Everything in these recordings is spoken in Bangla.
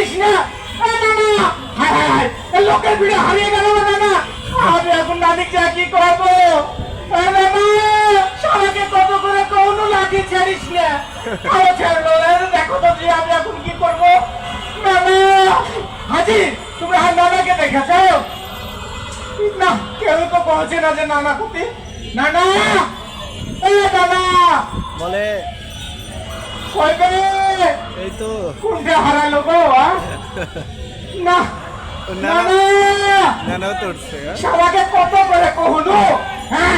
ছাড়িস না লোকের ভিড়ে হারিয়ে গেল না আমি এখন নানিকে কি করব? নানা সবাইকে কত করে কোনো লাঠি ছাড়িস না? আরও ছাড়লো দেখো তো যে আমি এখন কি করব। হাজি তুমি আর নানাকে দেখেছ? না কেউ তো পৌঁছে না যে নানা কুতি নানা! এ নানা বলে। গেলে এই তো। কোনটা হারালো গো না না, না। না নানাও তো উঠছে? কত করে কহলো হ্যাঁ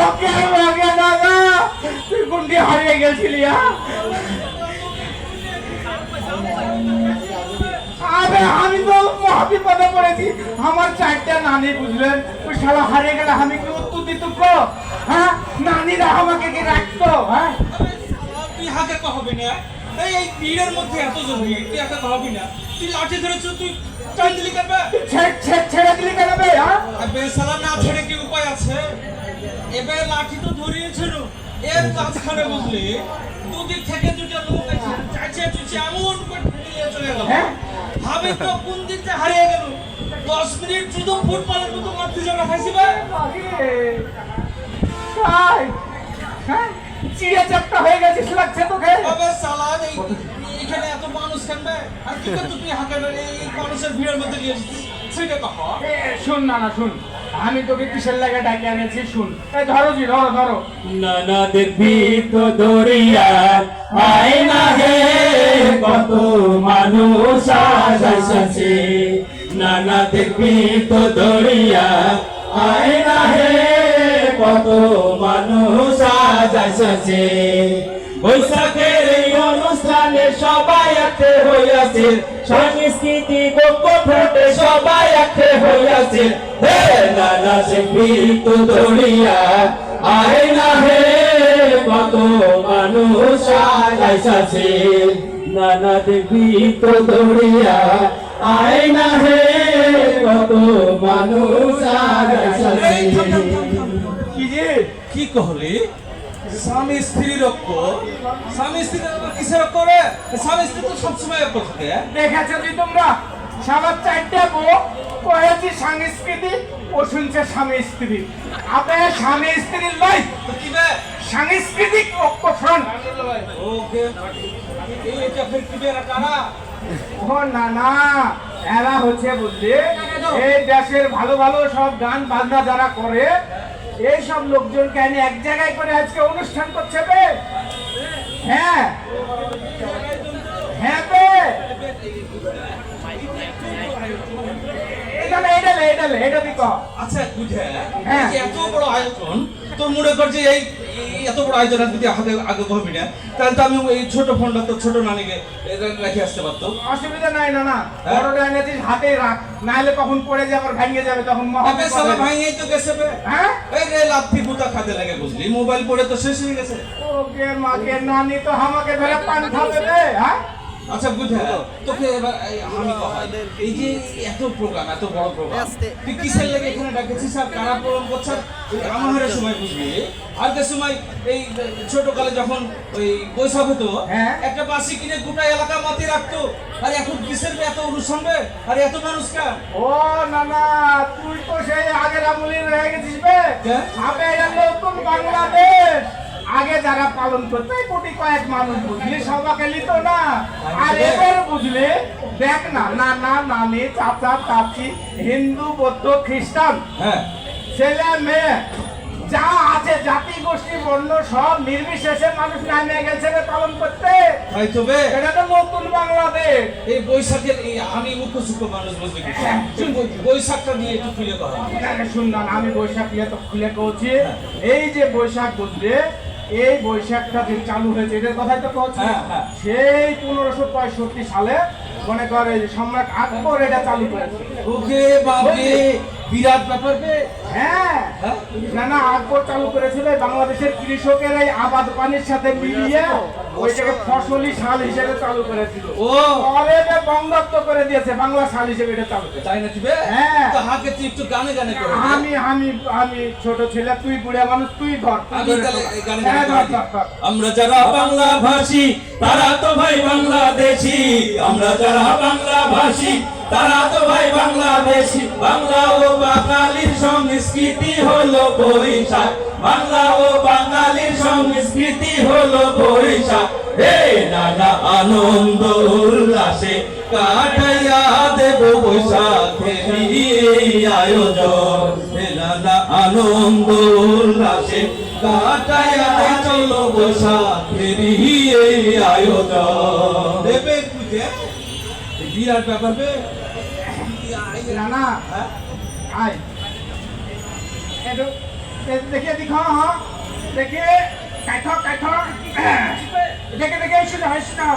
ওকে ওকে দাদা তুই কোনটি হারিয়ে গেছিলি? আরে আমি তো মহাবিপদে পড়েছি। আমার চারটা নানি বুঝলেন? ওই শালা হারিয়ে গেলে আমি কি উত্তর দিত হ্যাঁ নানিরা আমাকে কি রাখতো হ্যাঁ? হাতে কহবি না। এই এই ভিড়ের মধ্যে এত জরুরি তুই হাতে কহবি না। তুই লাঠি ধরেছ তুই চাই দিলি করবে ছেড়ে দিলি কেন বে হ্যাঁ? বেসালা না ছেড়ে কি উপায় আছে? এবার লাঠি তো ধরিয়েছিল এর মাঝখানে বুঝলি দুদিক থেকে দুটো লোক আছে চাইছে চুচে এমন করে নিয়ে চলে গেল। হ্যাঁ? ভাবি তো কোন দিকটা হারিয়ে গেল। দশ মিনিট শুধু ফুটবলের মতো মারতে খাইছি ভাই তাই হ্যাঁ? চিড়ে চাপটা হয়ে গেছিস লাগছে তোকে। সালা এখানে এত মানুষ কেনবে আর কি করতে তুই এই মানুষের ভিড়ের মধ্যে নিয়ে এসেছিস সেটা এ, শুন না না শুন। আমি তোকে কিসের লাগে ডাকে আনেছি শুন। এই ধরো জি ধরো ধরো। নানাদের ভিত দরিয়া আয় না হে কত মানুষ নানাদের ভিত দরিয়া আয় না হে আসাছে বৈশাখের এই অনুষ্ঠানে সবাই একে হইয়াছে। সংস্কৃতি ফোটে সবাই একে হইয়াছে। হে নানা সে ভিত দরিয়া আয় না হে, কত মানুষ আইসাছে নানা দেবী তো দরিয়া আয় না হে, কত মানুষ আইসাছে কি যে কি কহলি? স্বামী স্ত্রীর ঐক্য স্বামী স্ত্রী কিসের ঐক্য রে? স্বামী স্ত্রী তো সবসময় ঐক্য থাকে। দেখেছ জি তোমরা? সবার চারটে বউ কয়েছি সাংস্কৃতিক ও শুনছে স্বামী স্ত্রী। আপনার স্বামী স্ত্রীর লয়। কি সাংস্কৃতিক ঐক্য ফ্রন্ট ওকে এটা ফির কি বে কারা? ও না না এরা হচ্ছে বুঝলি এই দেশের ভালো ভালো সব গান বাজনা যারা করে এই সব লোকজনকে এনে এক জায়গায় করে আজকে অনুষ্ঠান করছে বে। হ্যাঁ। হ্যাঁ বে। আচ্ছা বুঝে। হ্যাঁ। এত বড় আয়োজন তোর মনে কর যে এই এই এত বড় আয়োজন যদি আগে আগে কহবি না তাহলে তো আমি এই ছোট ফোনটা তো ছোট নানিকে রেখে আসতে পারতো অসুবিধা নাই না না। বড় বড়টা এনেছিস হাতে রাখ। নাহলে কখন পড়ে যাবে আর ভাঙিয়ে যাবে তখন তবে সালা ভাঙিয়ে তো গেছে হ্যাঁ? এই রে লাথি পুতা খাতে লাগে বুঝলি। মোবাইল পড়ে তো শেষ হয়ে গেছে। ওকে মাকে নানি তো আমাকে ধরে পান খাবে রে হ্যাঁ? আচ্ছা বুঝে তোকে এবার আমি এই যে এত প্রোগ্রাম এত বড় প্রোগ্রাম তুই কিসের লাগে এখানে ডাকেছিস আর কারা প্রোগ্রাম করছে? আমার সময় বুঝবি আর যে সময় এই ছোট কালে যখন ওই বৈশাখ হতো হ্যাঁ। একটা বাসি কিনে গোটা এলাকা মাতি রাখতো। আর এখন কিসের এত অনুষ্ঠান বে আর এত মানুষ কার? ও না না তুই তো সেই আগের আমলি রয়ে গেছিস বে। হ্যাঁ? আবে বাংলাদেশ। আগে যারা পালন করতে কোটি কয়েক মানুষ বুঝলি সবাকে নিত না। আর এবার বুঝলি দেখ না না না নানি চাচা চাচি হিন্দু বৌদ্ধ খ্রিস্টান হ্যাঁ। ছেলে মেয়ে যা আছে জাতি গোষ্ঠী বর্ণ সব নির্বিশেষে মানুষ নামে গেছে রে পালন করতে। তাই তো বে। এটা তো নতুন বাংলাদেশ। এই বৈশাখের এই আমি মুখ্য মানুষ বুঝবি কি? হ্যাঁ। বৈশাখটা নিয়ে একটু খুলে কথা আরে শুন না আমি বৈশাখ নিয়ে তো খুলে কৌছি এই যে বৈশাখ বুঝলে এই বৈশাখটা যে চালু হয়েছে এটার কথাই তো কৌছি হ্যাঁ, হ্যাঁ। সেই পনেরোশো পঁয়ষট্টি সালে মনে করে সম্রাট আকবর এটা চালু করেছে। ওকে বাপরে বিরাট ব্যাপার হ্যাঁ? না না আকবর চালু করেছিল বাংলাদেশের কৃষকের এই আবাদ পানির সাথে মিলিয়ে ওইটাকে ফসলি সাল হিসেবে চালু করেছিল ও পরে এটা বন্ধত্ব করে দিয়েছে বাংলা সাল হিসেবে এটা চালু তাই না দিবে। তো হাকে তুই একটু গানে গানে করে আমি আমি আমি ছোট ছেলে তুই বুড়া মানুষ তুই ধর আমি ধরে তাহলে ধর। এই গানে গানে ধর, করে দিই। ধর, ধর। আমরা যারা বাংলা ভাষী তারা তো ভাই বাংলাদেশি আমরা যারা বাংলা ভাষী তারা তো ভাই বাংলাদেশি বাংলা ও বাঙালির সংস্কৃতি হলো বৈশাখ। বাংলা ও বাঙালির সংস্কৃতি হলো বৈশাখ। হে নানা আনন্দ উল্লাসে কাটাইয়া দেব আয়োজন। নানা আনন্দ উল্লাসে কাটাইয়া চলো বৈশাখের আয়োজন। দেবে বুঝে বিরাট ব্যাপার হ্যাঁ? আয়। দেখে দিখ হ্যাঁ দেখে কাইঠ কাইঠ দেখে দেখে এসে না না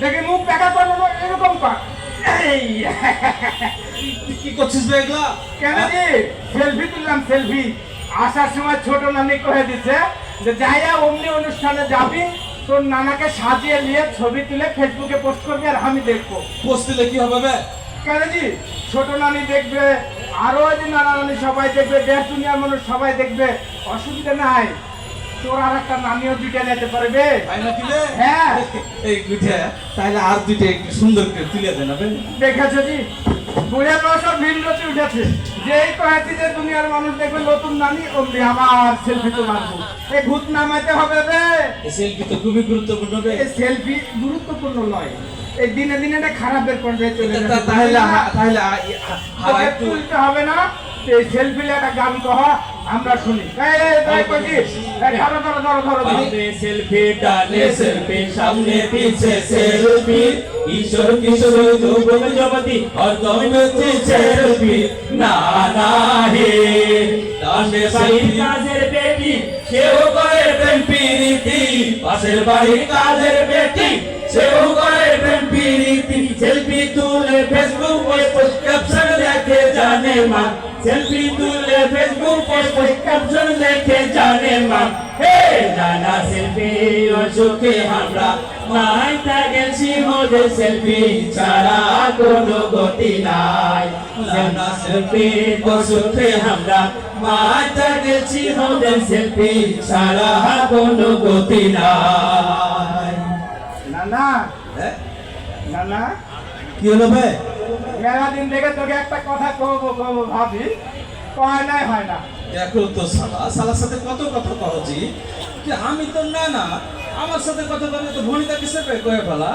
দেখে মুখ দেখা করব এরকম কর কি করছিস এগুলা কেন জি সেলফি তুললাম সেলফি আসার সময় ছোট নানি কয়ে দিছে যে যাইয়া অমনি অনুষ্ঠানে যাবি তোর নানাকে সাজিয়ে নিয়ে ছবি তুলে ফেসবুকে পোস্ট করবি আর আমি দেখব। পোস্ট দিলে কি হবে কেন জি ছোট নানি দেখবে আরও যে নানা সবাই দেখবে দেশ দুনিয়ার মানুষ সবাই দেখবে। অসুবিধা নাই। তোর আর একটা নামিও দুইটা নিতে পারবে। হ্যাঁ। এই গুঠে তাহলে আর দুইটা একটু সুন্দর করে তুলে দেন দেখেছ বে দেখেছ জি বুড়ে বয়সের ভিন্নতি উঠেছে। যেই কয়েছি যে দুনিয়ার মানুষ দেখবে নতুন নানি অমনি আমার সেলফি তো মারবো। এই ভূত নামাইতে হবে রে। সেলফি তো খুবই গুরুত্বপূর্ণ বে সেলফি গুরুত্বপূর্ণ নয়। এই দিনে দিনে এটা খারাপের পর্যায়ে চলে যাবে তাহলে তাহলে হবে না। এই সেলফি একটা গান কহ আমরা শুনি। সেলফি টানে সেলফি সামনে পিছে সেলফি ঈশ্বর কিশোর যুবক যুবতী অর্ধমী সেলফি না না হে তাহলে সেলফি কাজের বেটি সেও করে প্রেম প্রীতি। পাশের বাড়ির কাজের বেটি সেও করে প্রেম প্রীতি। সেলফি তুলে ফেসবুক ওই ক্যাপশন দেখে জানে মা। সেলফি তুলে ফেসবুক পোস্ট ক্যাপশন দেখে জানে মা। হে নানা সেলফি অসুখে আমরা মাইতা গেছি মোদের সেলফি ছাড়া কোনো গতি নাই। নানা সেলফি অসুখে আমরা মাইতা গেছি মোদের সেলফি ছাড়া কোনো গতি নাই। না না হ্যাঁ? না না কি হলো বে মেলা দিন থেকে তোকে একটা কথা কবো কবো ভাবি। কয় নাই হয় না। দেখো তো সালা সালার সাথে কত কথা কহছি যে আমি তো না না আমার সাথে কথা বলে তো ভনিতা কিসে পে কয়ে ফেলা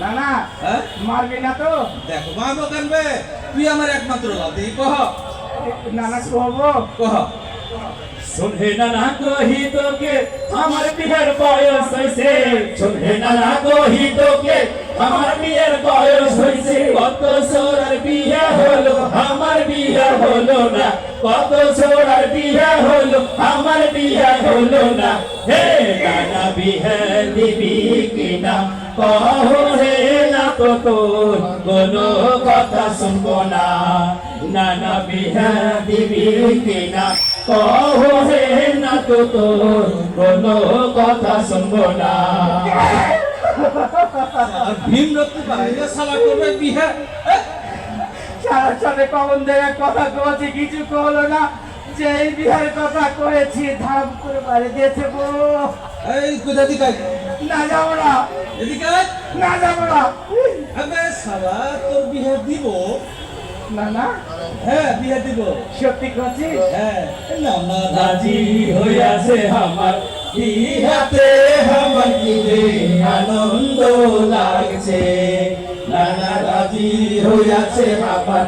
না না। হ্যাঁ? মারবি না তো। দেখো মা দোকান বে তুই আমার একমাত্র লাতি কহ। না না কহবো কহ। শুনহে নানা কহি তোকে আমার বিয়ের বয়স হয়েছে শুনহে নানা কহি তোকে আমার বিয়ের বয়স হয়েছে। কত সোরার বিয়ে হলো, আমার বিয়ে হলো না। কত সোরার বিয়ে হলো, আমার বিয়ে হলো না। হে নানা বিয়ে দিবি কিনা? কহ হে না তো তোর কোনো কথা শুনব না। নানা বিয়ে দিবি কিনা? কহ হে না তো তোর কোনো কথা শুনব না। ভীম রত্ন বাইরে সালা করবে বিহে সারা সাথে কখন থেকে কথা কয়েছি কিছু কহলো না। যে এই বিহার কথা করেছি ধাপ করে বাড়ি দিয়েছে গো এই কোথা দিকে না যাব না। এদিকে না যাব না। আবে সালা তোর বিহে দিব? না না। হ্যাঁ বিহে দিব। সত্যি করছিস? হ্যাঁ। না না রাজি হইয়াছে আমার। ইহাতে আমার কি আনন্দ লাগছে। নানা রাজি হইয়াছে আমার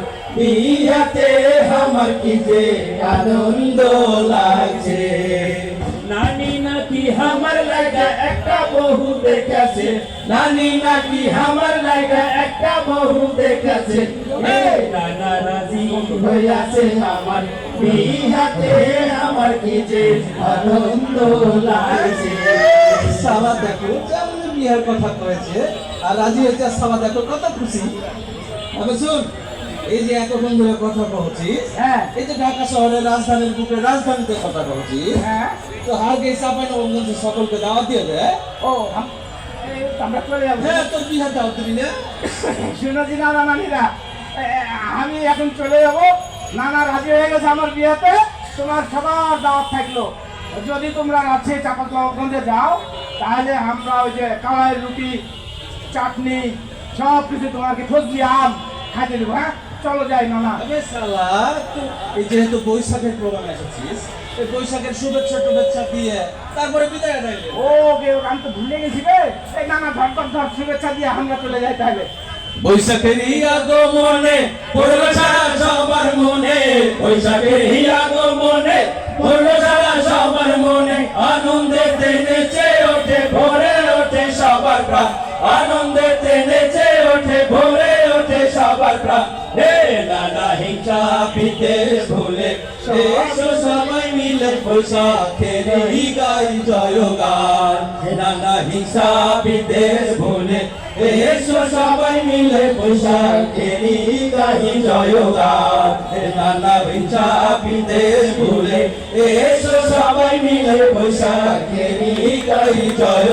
ইহাতে আমার কি যে আনন্দ লাগছে। আমার লাগা একটা বহু দেখেছে। নানি নাকি আমার লাগা একটা বহু দেখেছে। নানা রাজি আমার বিহাতে আমার কি যে আনন্দ লাগছে। সালা দেখো যেমন বিয়ের কথা কয়েছে? আর রাজি হয়েছে সালা দেখো, কত খুশি। আবে শুন এই যে এতক্ষণ ধরে কথা বলছিস হ্যাঁ। এই যে ঢাকা শহরের রাজধানীর বুকে রাজধানীতে কথা বলছিস হ্যাঁ। তো হালকে চাপাই নবগঞ্জ সকলকে দাওয়াত দিয়ে দে। ও আমরা চলে যাব। হ্যাঁ তোর বিহার দাওয়াত দিবি না? শুনেছি নানা নানিরা। আমি এখন চলে যাব। নানা রাজি হয়ে গেছে আমার বিয়েতে। তোমার সবার দাওয়াত থাকল। যদি তোমরা আছে চাপাগঞ্জে যাও তাহলে আমরা ওই যে কালাই রুটি চাটনি সব কিছু তোমাকে ফজলি আম খাইতে দেবো হ্যাঁ? চলো যাই নানা আবে শালা এই যেহেতু বৈশাখের প্রোগ্রামে এসেছিস এই বৈশাখের শুভেচ্ছা টুভেচ্ছা দিয়ে তারপরে বিদায় দিলে ও আমি তো ভুলে গেছি রে। এই ধর ধর ধর শুভেচ্ছা দিয়ে আমরা চলে যাই তাহলে। বৈশাখের আগমনে পড়ল সারা সবার মনে বৈশাখের আগমনে পড়ল সারা সবার মনে আনন্দে নেচে ওঠে ভরে ওঠে সবার প্রাণ। আনন্দে নেচে ওঠে ভরে প্রাণ। হে নানা হিংসা বিদেশ ভুলে। এসো সবাই মিলে বৈশাখের গাই জয় গান হে নানা হিংসা বিদেশ ভুলে। এসো সবাই মিলে বৈশাখের গাই জয় গান হে নানা হিংসা বিদেশ ভুলে মিলে বৈশাখের গাই জয়